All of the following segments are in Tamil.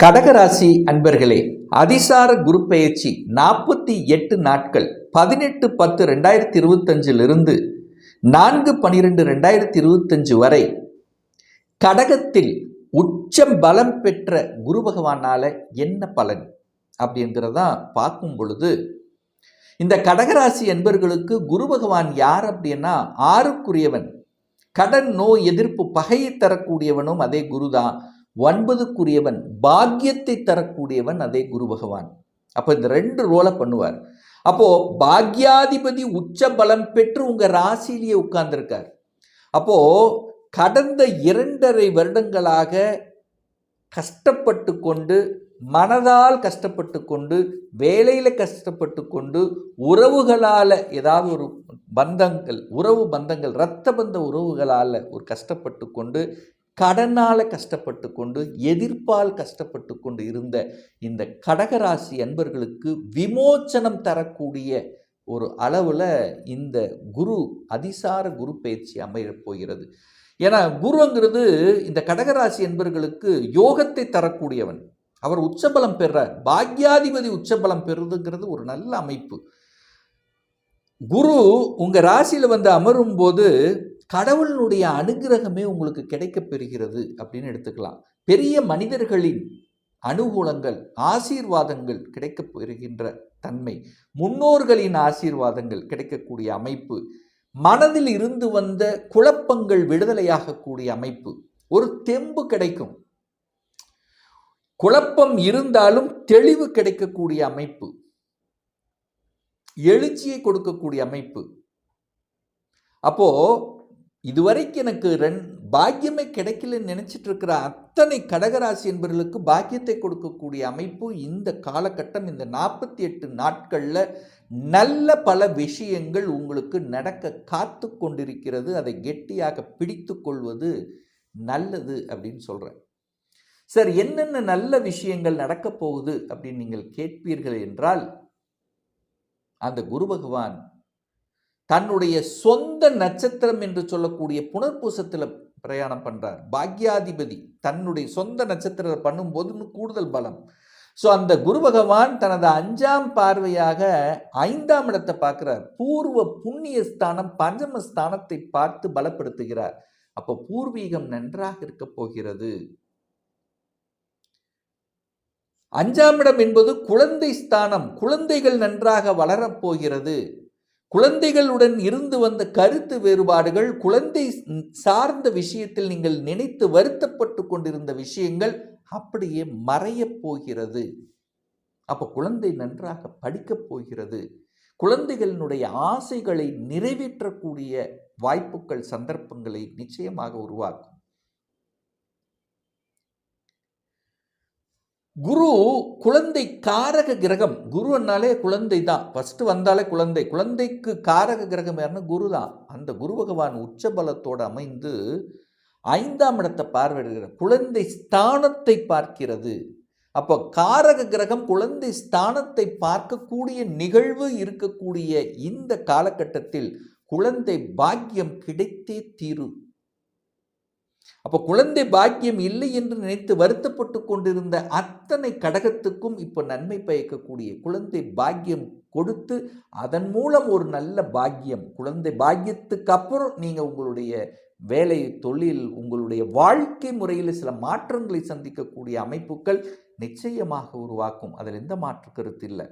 கடகராசி அன்பர்களே அதிசார குரு பெயர்ச்சி நாற்பத்தி எட்டு நாட்கள் பதினெட்டு பத்து ரெண்டாயிரத்தி இருபத்தஞ்சிலிருந்து நான்கு பனிரெண்டு ரெண்டாயிரத்தி இருபத்தஞ்சு வரை கடகத்தில் உச்சம் பலம் பெற்ற குரு பகவானால் என்ன பலன் அப்படிங்கிறதான் பார்க்கும் பொழுது இந்த கடகராசி என்பர்களுக்கு குரு பகவான் யார் அப்படின்னா ஆறுக்குரியவன். கடன் நோய் எதிர்ப்பு பகையை தரக்கூடியவனும் அதே குருதான். ஒன்பதுக்குரியவன் பாக்கியத்தை தரக்கூடியவன் அதே குரு பகவான். அப்போ இந்த ரெண்டு ரோலை பண்ணுவார். அப்போது பாக்யாதிபதி உச்ச பலம் பெற்று உங்கள் ராசியிலேயே உட்கார்ந்துருக்கார். அப்போது கடந்த இரண்டரை வருடங்களாக கஷ்டப்பட்டு கொண்டு மனதால் கஷ்டப்பட்டு கொண்டு வேலையில் கஷ்டப்பட்டு கொண்டு உறவுகளால் ஏதாவது ஒரு பந்தங்கள் உறவு பந்தங்கள் இரத்த பந்த உறவுகளால் ஒரு கஷ்டப்பட்டு கொண்டு கடனால் கஷ்டப்பட்டு கொண்டு எதிர்ப்பால் கஷ்டப்பட்டு கொண்டு இருந்த இந்த கடகராசி அன்பர்களுக்கு விமோச்சனம் தரக்கூடிய ஒரு அளவில் இந்த குரு அதிசார குரு பயிற்சி அமையப் போகிறது. ஏன்னா குருங்கிறது இந்த கடகராசி என்பர்களுக்கு யோகத்தை தரக்கூடியவன். அவர் உச்சபலம் பெறார். பாக்யாதிபதி உச்சபலம் பெறுதுங்கிறது ஒரு நல்ல அமைப்பு. குரு உங்கள் ராசியில் வந்து அமரும் போது கடவுளினுடைய அனுகிரகமே உங்களுக்கு கிடைக்கப்பெறுகிறது அப்படின்னு எடுத்துக்கலாம். பெரிய மனிதர்களின் அனுகூலங்கள் ஆசீர்வாதங்கள் கிடைக்கப்பெறுகின்ற தன்மை முன்னோர்களின் ஆசீர்வாதங்கள் கிடைக்கக்கூடிய அமைப்பு மனதில் இருந்து வந்த குழப்பங்கள் விடுதலையாகக்கூடிய அமைப்பு ஒரு தெம்பு கிடைக்கும். குழப்பம் இருந்தாலும் தெளிவு கிடைக்கக்கூடிய அமைப்பு எழுச்சியை கொடுக்கக்கூடிய அமைப்பு. அப்போ இதுவரைக்கும் எனக்கு ரெண் பாக்கியமே கிடைக்கலன்னு நினச்சிட்டு இருக்கிற அத்தனை கடகராசி என்பவர்களுக்கு பாக்கியத்தை கொடுக்கக்கூடிய அமைப்பு இந்த காலகட்டம் இந்த நாற்பத்தி எட்டு நாட்களில் நல்ல பல விஷயங்கள் உங்களுக்கு நடக்க காத்து கொண்டிருக்கிறது. அதை கெட்டியாக பிடித்து கொள்வது நல்லது அப்படின்னு சொல்கிறேன் சார் என்னென்ன நல்ல விஷயங்கள் நடக்கப் போகுது அப்படின்னு நீங்கள் கேட்பீர்கள் என்றால் அந்த குரு பகவான் தன்னுடைய சொந்த நட்சத்திரம் என்று சொல்லக்கூடிய புனர்பூசத்தில் பிரயாணம் பண்ணுறார் பாக்யாதிபதி தன்னுடைய சொந்த நட்சத்திரம் பண்ணும்போது இன்னும் கூடுதல் பலம். ஸோ அந்த குரு பகவான் தனது அஞ்சாம் பார்வையாக ஐந்தாம் இடத்தை பார்க்கிறார். பூர்வ புண்ணிய ஸ்தானம் பஞ்சம ஸ்தானத்தை பார்த்து பலப்படுத்துகிறார். அப்போ பூர்வீகம் நன்றாக இருக்க போகிறது. அஞ்சாம் இடம் என்பது குழந்தை ஸ்தானம். குழந்தைகள் நன்றாக வளரப்போகிறது குழந்தைகளுடன் இருந்து வந்த கருத்து வேறுபாடுகள் குழந்தை சார்ந்த விஷயத்தில் நீங்கள் நினைத்து வருத்தப்பட்டு கொண்டிருந்த விஷயங்கள் அப்படியே மறையப் போகிறது. அப்போ குழந்தை நன்றாக படிக்கப் போகிறது. குழந்தைகளினுடைய ஆசைகளை நிறைவேற்றக்கூடிய வாய்ப்புகள் சந்தர்ப்பங்களை நிச்சயமாக உருவாக்கும். குரு குழந்தை காரக கிரகம். குருன்னாலே குழந்தை தான். ஃபஸ்ட்டு வந்தாலே குழந்தை. குழந்தைக்கு காரக கிரகம் யாருன்னா குரு தான். அந்த குரு பகவான் உச்சபலத்தோடு அமைந்து ஐந்தாம் இடத்தை பார்வையிடுகிறார். குழந்தை ஸ்தானத்தை பார்க்கிறது. அப்போ காரக கிரகம் குழந்தை ஸ்தானத்தை பார்க்கக்கூடிய நிகழ்வு இருக்கக்கூடிய இந்த காலகட்டத்தில் குழந்தை பாக்கியம் கிடைத்தே தீரும். அப்போ குழந்தை பாக்கியம் இல்லை என்று நினைத்து வருத்தப்பட்டு கொண்டிருந்த அத்தனை கடகத்துக்கும் இப்போ நன்மை பயக்கக்கூடிய குழந்தை பாக்கியம் கொடுத்து அதன் மூலம் ஒரு நல்ல பாக்கியம். குழந்தை பாக்கியத்துக்கு அப்புறம் நீங்கள் உங்களுடைய வேலை தொழில் உங்களுடைய வாழ்க்கை முறையில் சில மாற்றங்களை சந்திக்கக்கூடிய அமைப்புகள் நிச்சயமாக உருவாக்கும். அதில் எந்த மாற்று கருத்து இல்லை.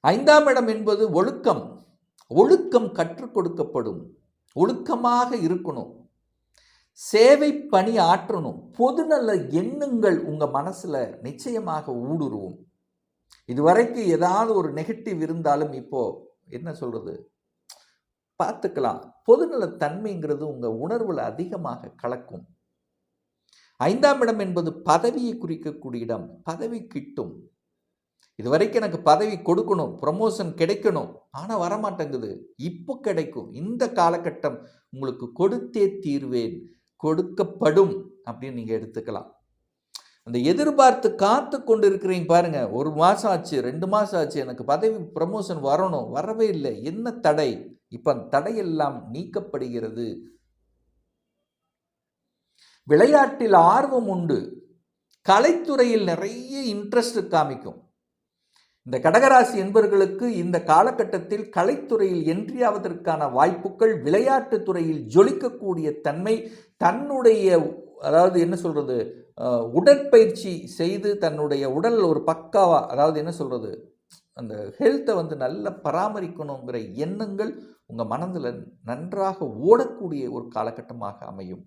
ஐந்தாம் இடம் என்பது ஒழுக்கம். ஒழுக்கம் கற்றுக் கொடுக்கப்படும். ஒழுக்கமாக இருக்கணும். சேவை பணி ஆற்றணும். பொதுநல எண்ணங்கள் உங்கள் மனசில் நிச்சயமாக ஊடுருவும். இதுவரைக்கும் ஏதாவது ஒரு நெகட்டிவ் இருந்தாலும் இப்போது என்ன சொல்கிறது பார்த்துக்கலாம். பொதுநலத்தன்மைங்கிறது உங்கள் உணர்வில் அதிகமாக கலக்கும். ஐந்தாம் இடம் என்பது பதவியை குறிக்கக்கூடிய இடம். பதவி கிட்டும். இது வரைக்கும் எனக்கு பதவி கொடுக்கணும் ப்ரமோஷன் கிடைக்கணும். ஆனால் வரமாட்டேங்குது. இப்போ கிடைக்கும். இந்த காலகட்டம் உங்களுக்கு கொடுத்தே தீர்வேன். கொடுக்கப்படும் அப்படின்னு நீங்கள் எடுத்துக்கலாம். அந்த எதிர்பார்த்து காத்து கொண்டு இருக்கிறீங்க பாருங்க. ஒரு மாதம் ஆச்சு ரெண்டு மாதம் ஆச்சு எனக்கு பதவி ப்ரமோஷன் வரணும். வரவே இல்லை. என்ன தடை? இப்போ அந்த தடையெல்லாம் நீக்கப்படுகிறது. விளையாட்டில் ஆர்வம் உண்டு. கலைத்துறையில் நிறைய இன்ட்ரெஸ்ட் காமிக்கும். இந்த கடகராசி என்பவர்களுக்கு இந்த காலகட்டத்தில் கலைத்துறையில் என்றியாவதற்கான வாய்ப்புகள் விளையாட்டு துறையில் ஜொலிக்கக்கூடிய தன்மை தன்னுடைய அதாவது என்ன சொல்கிறது உடற்பயிற்சி செய்து தன்னுடைய உடல் ஒரு பக்காவா அதாவது என்ன சொல்கிறது அந்த ஹெல்த்தை வந்து நல்லா பராமரிக்கணுங்கிற எண்ணங்கள் உங்கள் மனதில் நன்றாக ஓடக்கூடிய ஒரு காலகட்டமாக அமையும்.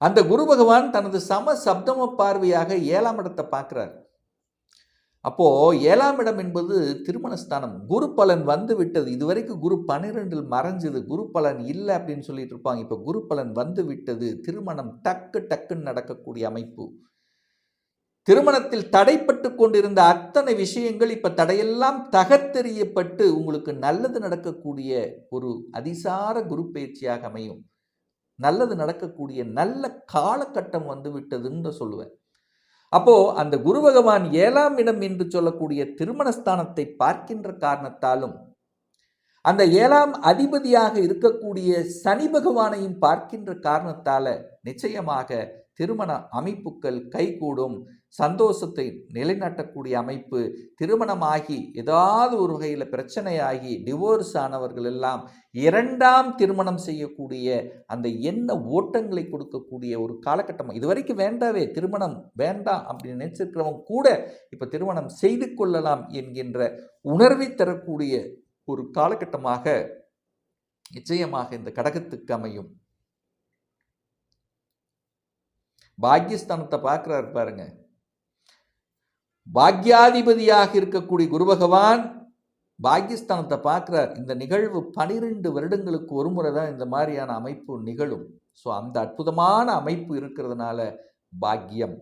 அந்த குரு பகவான் தனது சம சப்தம பார்வையாக ஏழாம் இடத்தை பார்க்குறார். அப்போது ஏழாம் இடம் என்பது திருமணஸ்தானம் குரு பலன் வந்து விட்டது. இதுவரைக்கும் குரு பன்னிரெண்டில் மறைஞ்சது. குரு பலன் இல்லை அப்படின்னு சொல்லிட்டு இருப்பாங்க. இப்போ குரு பலன் வந்து விட்டது. திருமணம் டக்கு டக்குன்னு நடக்கக்கூடிய அமைப்பு. திருமணத்தில் தடைப்பட்டு கொண்டிருந்த அத்தனை விஷயங்கள் இப்போ தடையெல்லாம் தகர்த்தெறியப்பட்டு உங்களுக்கு நல்லது நடக்கக்கூடிய ஒரு அதிசார குரு பயிற்சியாக அமையும். நல்லது நடக்கக்கூடிய நல்ல காலகட்டம் வந்து விட்டதுன்னு சொல்லுவேன். அப்போ அந்த குரு பகவான் ஏழாம் இடம் என்று சொல்லக்கூடிய திருமணஸ்தானத்தை பார்க்கின்ற காரணத்தாலும் அந்த ஏழாம் அதிபதியாக இருக்கக்கூடிய சனி பகவானையும் பார்க்கின்ற காரணத்தால நிச்சயமாக திருமண அமைப்புகள் கைகூடும். சந்தோஷத்தை நிலைநாட்டக்கூடிய அமைப்பு திருமணமாகி ஏதாவது ஒரு வகையில் பிரச்சனையாகி டிவோர்ஸ் ஆனவர்கள் எல்லாம் இரண்டாம் திருமணம் செய்யக்கூடிய அந்த என்ன ஓட்டங்களை கொடுக்கக்கூடிய ஒரு காலகட்டம். இதுவரைக்கும் வேண்டாவே திருமணம் வேண்டாம் அப்படின்னு நினைச்சிருக்கிறவங்க கூட இப்போ திருமணம் செய்து கொள்ளலாம் என்கின்ற உணர்வை தரக்கூடிய ஒரு காலகட்டமாக நிச்சயமாக இந்த கடகத்துக்கு அமையும். பாக்கியஸ்தானத்தை பார்க்குறாரு பாருங்கள் பாக்யாதிபதியாக இருக்கக்கூடிய குரு பகவான் பாக்கியஸ்தானத்தை பார்க்குறார். இந்த நிகழ்வு பனிரெண்டு வருடங்களுக்கு ஒரு முறை தான் இந்த மாதிரியான அமைப்பு நிகழும். ஸோ அந்த அற்புதமான அமைப்பு இருக்கிறதுனால பாக்கியம்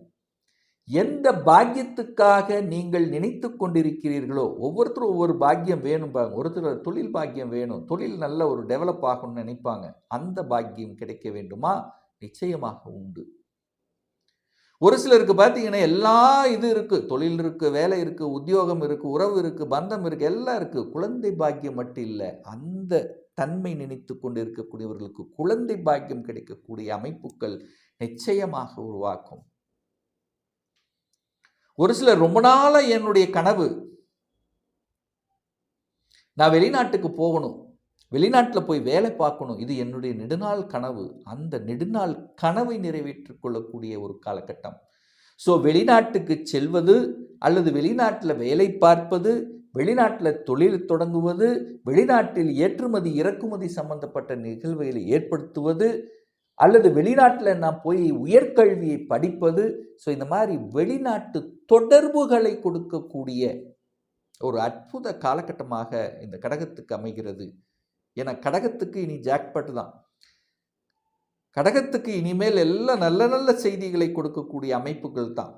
எந்த பாக்கியத்துக்காக நீங்கள் நினைத்து கொண்டிருக்கிறீர்களோ ஒவ்வொருத்தரும் ஒவ்வொரு பாக்கியம் வேணும் பாருங்க. ஒருத்தர் தொழில் பாக்கியம் வேணும். தொழில் நல்ல ஒரு டெவலப் ஆகணும்னு நினைப்பாங்க. அந்த பாக்கியம் கிடைக்க வேண்டுமா? நிச்சயமாக உண்டு. ஒரு சிலருக்கு பார்த்தீங்கன்னா எல்லா இது இருக்குது தொழில் இருக்குது வேலை இருக்குது உத்தியோகம் இருக்குது உறவு இருக்குது பந்தம் இருக்குது எல்லாம் இருக்குது குழந்தை பாக்கியம் மட்டும் இல்லை அந்த தன்மை நினைத்து கொண்டு இருக்கக்கூடியவர்களுக்கு குழந்தை பாக்கியம் கிடைக்கக்கூடிய அமைப்புகள் நிச்சயமாக உருவாக்கும். ஒரு சிலர் ரொம்ப நாளாக என்னுடைய கனவு நான் வெளிநாட்டுக்கு போகணும். வெளிநாட்டில் போய் வேலை பார்க்கணும். இது என்னுடைய நெடுநாள் கனவு. அந்த நெடுநாள் கனவை நிறைவேற்றிக் கொள்ளக்கூடிய ஒரு காலகட்டம். ஸோ வெளிநாட்டுக்கு செல்வது அல்லது வெளிநாட்டில் வேலை பார்ப்பது வெளிநாட்டில் தொழில் தொடங்குவது வெளிநாட்டில் ஏற்றுமதி இறக்குமதி சம்பந்தப்பட்ட நிகழ்வுகளை ஏற்படுத்துவது அல்லது வெளிநாட்டில் நான் போய் உயர்கல்வியை படிப்பது. ஸோ இந்த மாதிரி வெளிநாட்டு தொடர்புகளை கொடுக்கக்கூடிய ஒரு அற்புத காலகட்டமாக இந்த கடகத்துக்கு அமைகிறது. ஏன்னா கடகத்துக்கு இனி ஜாக்பட் தான். கடகத்துக்கு இனிமேல் எல்லாம் நல்ல நல்ல செய்திகளை கொடுக்கக்கூடிய அமைப்புகள் தான்.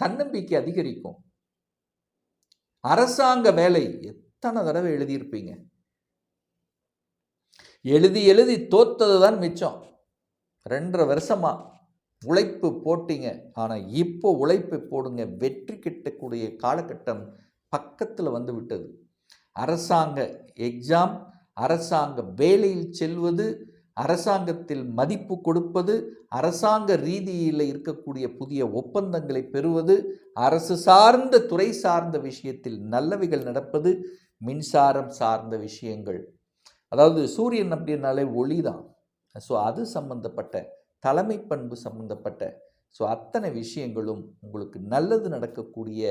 தன்னம்பிக்கை அதிகரிக்கும். அரசாங்க வேலை எத்தனை தடவை எழுதியிருப்பீங்க? எழுதி எழுதி தோத்தது தான் மிச்சம். ரெண்டரை வருஷமா உழைப்பு போட்டீங்க. ஆனால் இப்போ உழைப்பு போடுங்க. வெற்றி கிட்டக்கூடிய காலகட்டம் பக்கத்தில் வந்து விட்டது. அரசாங்க எக்ஸாம் அரசாங்க வேலையில் செல்வது அரசாங்கத்தில் மதிப்பு கொடுப்பது அரசாங்க ரீதியில் இருக்கக்கூடிய புதிய ஒப்பந்தங்களை பெறுவது அரசு சார்ந்த துறை சார்ந்த விஷயத்தில் நல்லவைகள் நடப்பது மின்சாரம் சார்ந்த விஷயங்கள். அதாவது சூரியன் அப்படின்னாலே ஒளி தான் ஸோ அது சம்பந்தப்பட்ட தலைமை பண்பு சம்பந்தப்பட்ட ஸோ அத்தனை விஷயங்களும் உங்களுக்கு நல்லது நடக்கக்கூடிய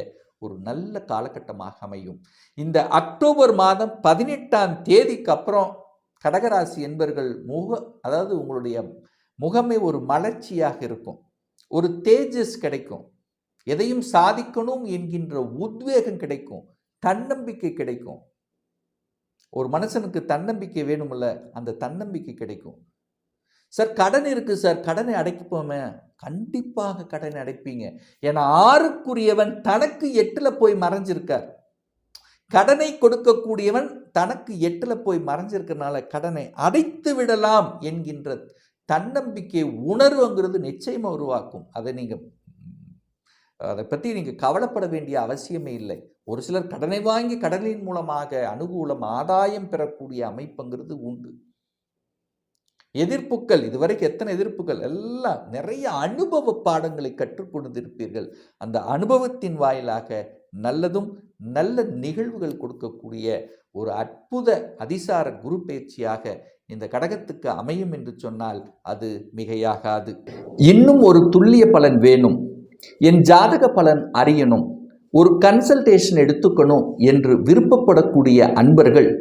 ஒரு நல்ல காலகட்டமாக அமையும். இந்த அக்டோபர் மாதம் பதினெட்டாம் தேதிக்கு அப்புறம் கடகராசி என்பர்கள் முக அதாவது உங்களுடைய முகமே ஒரு மலர்ச்சியாக இருக்கும். ஒரு தேஜஸ் கிடைக்கும். எதையும் சாதிக்கணும் என்கின்ற உத்வேகம் கிடைக்கும். தன்னம்பிக்கை கிடைக்கும். ஒரு மனுஷனுக்கு தன்னம்பிக்கை வேணுமில்ல அந்த தன்னம்பிக்கை கிடைக்கும். சார் கடன் இருக்கு சார். கடனை அடைக்கப்போமே. கண்டிப்பாக கடனை அடைப்பீங்க. ஏன்னா ஆறுக்குரியவன் தனக்கு எட்டில் போய் மறைஞ்சிருக்கார். கடனை கொடுக்கக்கூடியவன் தனக்கு எட்டில் போய் மறைஞ்சிருக்கிறனால கடனை அடைத்து விடலாம் என்கின்ற தன்னம்பிக்கை உணர்வுங்கிறது நிச்சயமாக உருவாக்கும். அதை நீங்க அதை பற்றி நீங்கள் கவலைப்பட வேண்டிய அவசியமே இல்லை. ஒரு சிலர் கடனை வாங்கி கடனின் மூலமாக அனுகூலம் ஆதாயம் பெறக்கூடிய அமைப்புங்கிறது உண்டு. எதிர்ப்புகள் இதுவரைக்கும் எத்தனை எதிர்ப்புகள்? எல்லாம் நிறைய அனுபவ பாடங்களை கற்றுக்கொண்டிருப்பீர்கள். அந்த அனுபவத்தின் வாயிலாக நல்லதும் நல்ல நிகழ்வுகள் கொடுக்கக்கூடிய ஒரு அற்புத அதிசார குரு பயிற்சியாக இந்த கடகத்துக்கு அமையும் என்று சொன்னால் அது மிகையாகாது. இன்னும் ஒரு துல்லிய பலன் வேணும். என் ஜாதக பலன் அறியணும். ஒரு கன்சல்டேஷன் எடுத்துக்கணும் என்று விருப்பப்படக்கூடிய அன்பர்கள்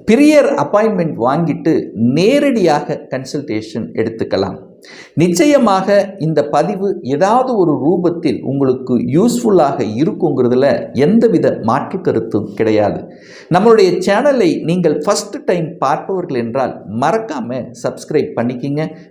பிரியர் அப்பாயின்மெண்ட் வாங்கிட்டு நேரடியாக கன்சல்டேஷன் எடுத்துக்கலாம். நிச்சயமாக இந்த பதிவு ஏதாவது ஒரு ரூபத்தில் உங்களுக்கு யூஸ்ஃபுல்லாக இருக்குங்கிறதுல எந்தவித மாற்று கருத்தும் கிடையாது. நம்மளுடைய சேனலை நீங்கள் ஃபஸ்ட் டைம் பார்ப்பவர்கள் என்றால் மறக்காமல் சப்ஸ்கிரைப் பண்ணிக்கிங்க.